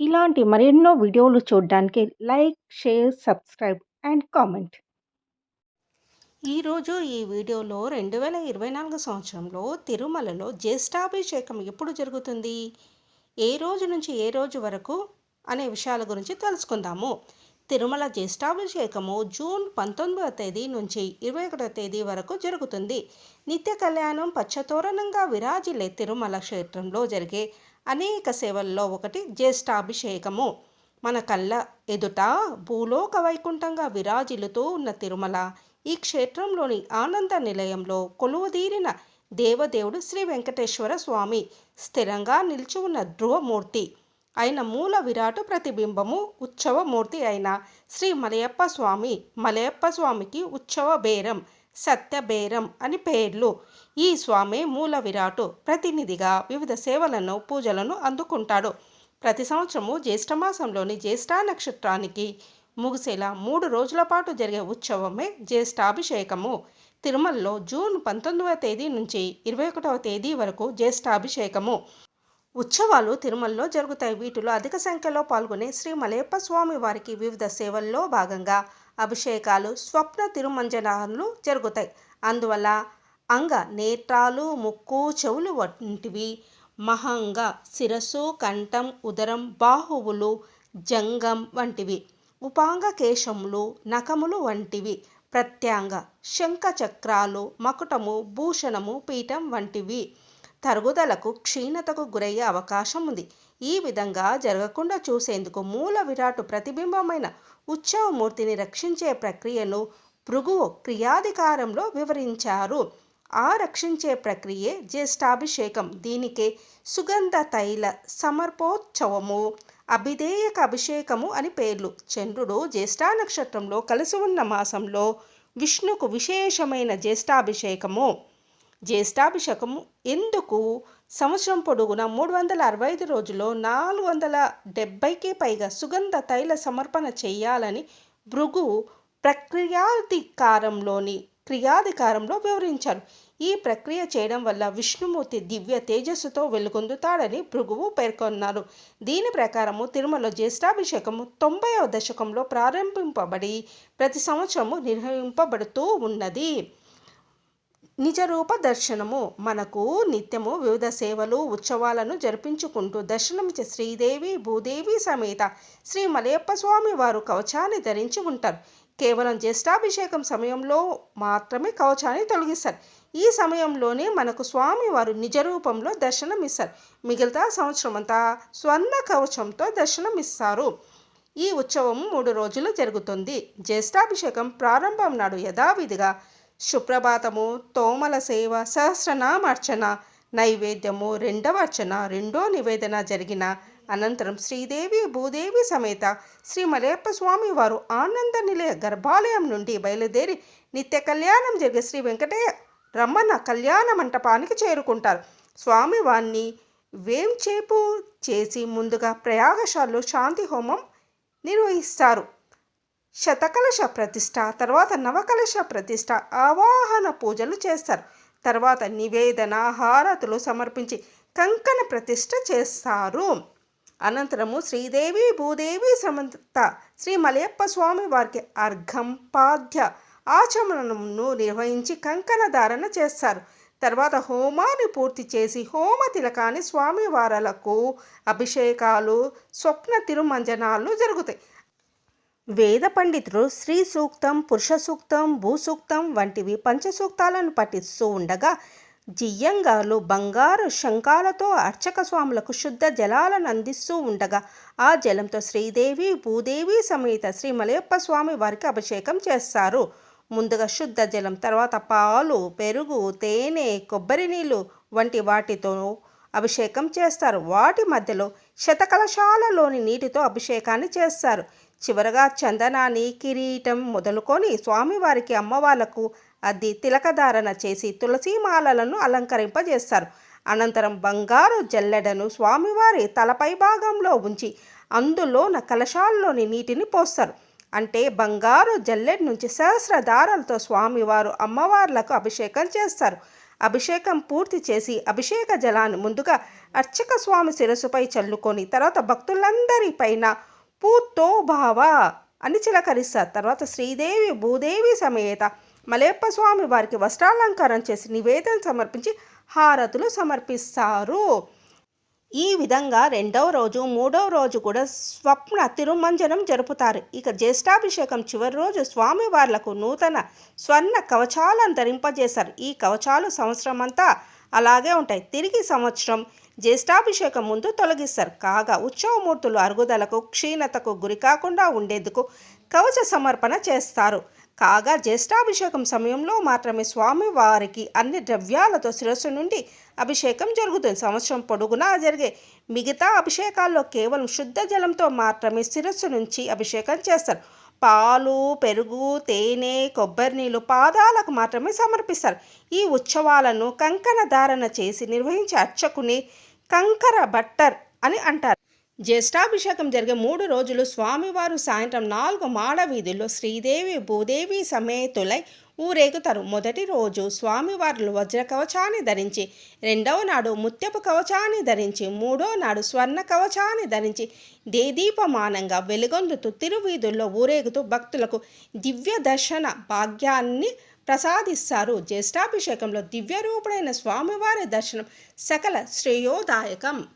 ఇలాంటి మరెన్నో వీడియోలు చూడడానికి like, share, subscribe and comment. ఈరోజు ఈ వీడియోలో రెండు వేల ఇరవై నాలుగు సంవత్సరంలో తిరుమలలో జ్యేష్ఠాభిషేకం ఎప్పుడు జరుగుతుంది? ఏ రోజు నుంచి ఏ రోజు వరకు? అనే విషయాల గురించి తెలుసుకుందాము. తిరుమల జ్యేష్ఠాభిషేకము జూన్ పంతొమ్మిదవ తేదీ నుంచి ఇరవై ఒకటవ తేదీ వరకు జరుగుతుంది. నిత్య కళ్యాణం పచ్చతోరణంగా విరాజిల్లే తిరుమల క్షేత్రంలో జరిగే అనేక సేవల్లో ఒకటి జ్యేష్ఠాభిషేకము. మన కళ్ళ ఎదుట భూలోక వైకుంఠంగా విరాజిల్లుతూ ఉన్న తిరుమల ఈ క్షేత్రంలోని ఆనంద నిలయంలో కొలువుదీరిన దేవదేవుడు శ్రీ వెంకటేశ్వర స్వామి స్థిరంగా నిలిచి ఉన్న ధ్రువమూర్తి. అయిన మూల విరాటు ప్రతిబింబము ఉత్సవమూర్తి అయిన శ్రీ మలయప్ప స్వామి మలయప్ప స్వామికి ఉత్సవ బేరం. సత్య బేరం అని పేర్లు. ఈ స్వామి మూల విరాటు ప్రతినిధిగా వివిధ సేవలను పూజలను అందుకుంటాడు. ప్రతి సంవత్సరము జ్యేష్ఠమాసంలోని జ్యేష్ఠ నక్షత్రానికి ముగిసేలా మూడు రోజుల పాటు జరిగే ఉత్సవమే జ్యేష్ఠాభిషేకము. తిరుమలలో జూన్ పంతొమ్మిదవ తేదీ నుంచి ఇరవై ఒకటవ తేదీ వరకు జ్యేష్ఠాభిషేకము. ఉత్సవాలు తిరుమలలో జరుగుతాయి. వీటిలో అధిక సంఖ్యలో పాల్గొనే శ్రీ మలయప్ప స్వామి వారికి వివిధ సేవల్లో భాగంగా అభిషేకాలు స్వప్న తిరుమంజనాలు జరుగుతాయి. అందువల్ల అంగ నేత్రాలు ముక్కు చెవులు వంటివి మహంగ శిరస్సు కంఠం ఉదరం బాహువులు జంగం వంటివి ఉపాంగ కేశములు నఖములు వంటివి ప్రత్యాంగ శంఖ చక్రాలు మకుటము భూషణము పీఠం వంటివి. తరుగుదలకు క్షీణతకు గురయ్యే అవకాశం ఉంది ఈ విధంగా జరగకుండా చూసేందుకు మూల విరాటు ప్రతిబింబమైన ఉత్సవమూర్తిని రక్షించే ప్రక్రియను భృగు క్రియాధికారంలో వివరించారు. ఆ రక్షించే ప్రక్రియే జ్యేష్ఠాభిషేకం. దీనికే సుగంధ తైల సమర్పోత్సవము అభిధేయక అభిషేకము అని పేర్లు. చంద్రుడు జ్యేష్ఠ నక్షత్రంలో కలిసి ఉన్న మాసంలో విష్ణుకు విశేషమైన జ్యేష్ఠాభిషేకము. జ్యేష్ఠాభిషేకము ఎందుకు? సంవత్సరం పొడుగున మూడు వందల అరవై ఐదు రోజుల్లో నాలుగు వందల డెబ్బైకి పైగా సుగంధ తైల సమర్పణ చేయాలని భృగు ప్రక్రియాధికారంలోని క్రియాధికారంలో వివరించారు. ఈ ప్రక్రియ చేయడం వల్ల విష్ణుమూర్తి దివ్య తేజస్సుతో వెలుగొందుతాడని భృగువు పేర్కొన్నారు. దీని ప్రకారము తిరుమల జ్యేష్ఠాభిషేకము తొంభైవ దశకంలో ప్రారంభింపబడి ప్రతి సంవత్సరము నిర్వహింపబడుతూ ఉన్నది. నిజరూప దర్శనము. మనకు నిత్యము వివిధ సేవలు ఉత్సవాలను జరిపించుకుంటూ దర్శనమిచ్చే శ్రీదేవి భూదేవి సమేత శ్రీ మలయప్ప స్వామి వారు కవచాన్ని ధరించి ఉంటారు. కేవలం జ్యేష్ఠాభిషేకం సమయంలో మాత్రమే కవచాన్ని తొలగిస్తారు. ఈ సమయంలోనే మనకు స్వామి వారు నిజ రూపంలో దర్శనమిస్తారు. మిగతా సంవత్సరం అంతా స్వర్ణ కవచంతో దర్శనమిస్తారు. ఈ ఉత్సవం మూడు రోజులు జరుగుతుంది. జ్యేష్ఠాభిషేకం ప్రారంభం నాడు యథావిధిగా సుప్రభాతము తోమల సేవ సహస్రనామార్చన నైవేద్యము రెండవ అర్చన రెండో నివేదన జరిగిన అనంతరం శ్రీదేవి భూదేవి సమేత శ్రీ మలయప్ప స్వామి వారు ఆనంద నిలయ గర్భాలయం నుండి బయలుదేరి నిత్య కళ్యాణం జరిగే శ్రీ వెంకటయ్య రమణ కళ్యాణ మంటపానికి చేరుకుంటారు. స్వామివారిని వేంచేపు చేసి ముందుగా ప్రయాగశాలలో శాంతి హోమం నిర్వహిస్తారు. శతకలశ ప్రతిష్ట తర్వాత నవకలశ ప్రతిష్ట ఆవాహన పూజలు చేస్తారు. తర్వాత నివేదన హారతులు సమర్పించి కంకణ ప్రతిష్ట చేస్తారు. అనంతరము శ్రీదేవి భూదేవి సమంత శ్రీ మలయప్ప స్వామి వారికి అర్ఘం పాద్య ఆచమనమును నిర్వహించి కంకణ ధారణ చేస్తారు. తర్వాత హోమాన్ని పూర్తి చేసి హోమ తిలకాన్ని స్వామివారలకు అభిషేకాలు స్వప్న తిరుమంజనాలు జరుగుతాయి. వేద పండితులు స్త్రీ సూక్తం పురుష సూక్తం భూసూక్తం వంటివి పంచసూక్తాలను పఠిస్తూ ఉండగా జియ్యంగాలు బంగారు శంఖాలతో అర్చక స్వాములకు శుద్ధ జలాలను అందిస్తూ ఉండగా ఆ జలంతో శ్రీదేవి భూదేవి సమేత శ్రీ మలయప్ప స్వామి వారికి అభిషేకం చేస్తారు. ముందుగా శుద్ధ జలం తర్వాత పాలు పెరుగు తేనె కొబ్బరి నీళ్ళు వంటి వాటితో అభిషేకం చేస్తారు. వాటి మధ్యలో శతకలశాలలోని నీటితో అభిషేకాన్ని చేస్తారు. చివరగా చందనాన్ని కిరీటం మొదలుకొని స్వామివారికి అమ్మవార్లకు అద్ది తిలకధారణ చేసి తులసీమాలలను అలంకరింపజేస్తారు. అనంతరం బంగారు జల్లెడను స్వామివారి తలపై భాగంలో ఉంచి అందులోన కలశాల్లోని నీటిని పోస్తారు. అంటే బంగారు జల్లెడ్ నుంచి సహస్ర దారాలతో స్వామివారు అమ్మవార్లకు అభిషేకం చేస్తారు. అభిషేకం పూర్తి చేసి అభిషేక జలాన్ని ముందుగా అర్చక స్వామి శిరస్సుపై చల్లుకొని తర్వాత భక్తులందరి పైన పూతో భావ అని చిలకరిస్తారు తర్వాత శ్రీదేవి భూదేవి సమేత మలయప్ప స్వామి వారికి వస్త్రాలంకారం చేసి నివేదన సమర్పించి హారతులు సమర్పిస్తారు. ఈ విధంగా రెండవ రోజు మూడవ రోజు కూడా స్వప్న తిరుమంజనం జరుపుతారు. ఇక జ్యేష్ఠాభిషేకం చివరి రోజు స్వామివార్లకు నూతన స్వర్ణ కవచాలను ధరింపజేశారు ఈ కవచాలు సంవత్సరం అంతా అలాగే ఉంటాయి. తిరిగి సంవత్సరం జ్యేష్ఠాభిషేకం ముందు తొలగిస్తారు. కాగా ఉత్సవమూర్తులు అరుగుదలకు క్షీణతకు గురి కాకుండా ఉండేందుకు కవచ సమర్పణ చేస్తారు. కాగా జ్యేష్ఠాభిషేకం సమయంలో మాత్రమే స్వామి వారికి అన్ని ద్రవ్యాలతో శిరస్సు నుండి అభిషేకం జరుగుతుంది. సంవత్సరం పొడుగునా జరిగే మిగతా అభిషేకాల్లో కేవలం శుద్ధ జలంతో మాత్రమే శిరస్సు నుంచి అభిషేకం చేస్తారు. పాలు పెరుగు తేనె కొబ్బరి నీళ్ళు పాదాలకు మాత్రమే సమర్పిస్తారు. ఈ ఉత్సవాలను కంకణ ధారణ చేసి నిర్వహించే అర్చకుని కంకర బట్టర్ అని అంటారు. జ్యేష్ఠాభిషేకం జరిగే మూడు రోజులు స్వామివారు సాయంత్రం నాలుగు మాడ వీధుల్లో శ్రీదేవి భూదేవి సమేతులై ఊరేగుతారు. మొదటి రోజు స్వామివారులు వజ్ర కవచాన్ని ధరించి రెండవ నాడు ముత్యపు కవచాన్ని ధరించి మూడో నాడు స్వర్ణ కవచాన్ని ధరించి దేదీపమానంగా వెలుగొందుతూ తిరువీధుల్లో ఊరేగుతూ భక్తులకు దివ్య దర్శన భాగ్యాన్ని ప్రసాదిస్తారు. జ్యేష్ఠాభిషేకంలో దివ్యరూపుడైన స్వామివారి దర్శనం సకల శ్రేయోదాయకం.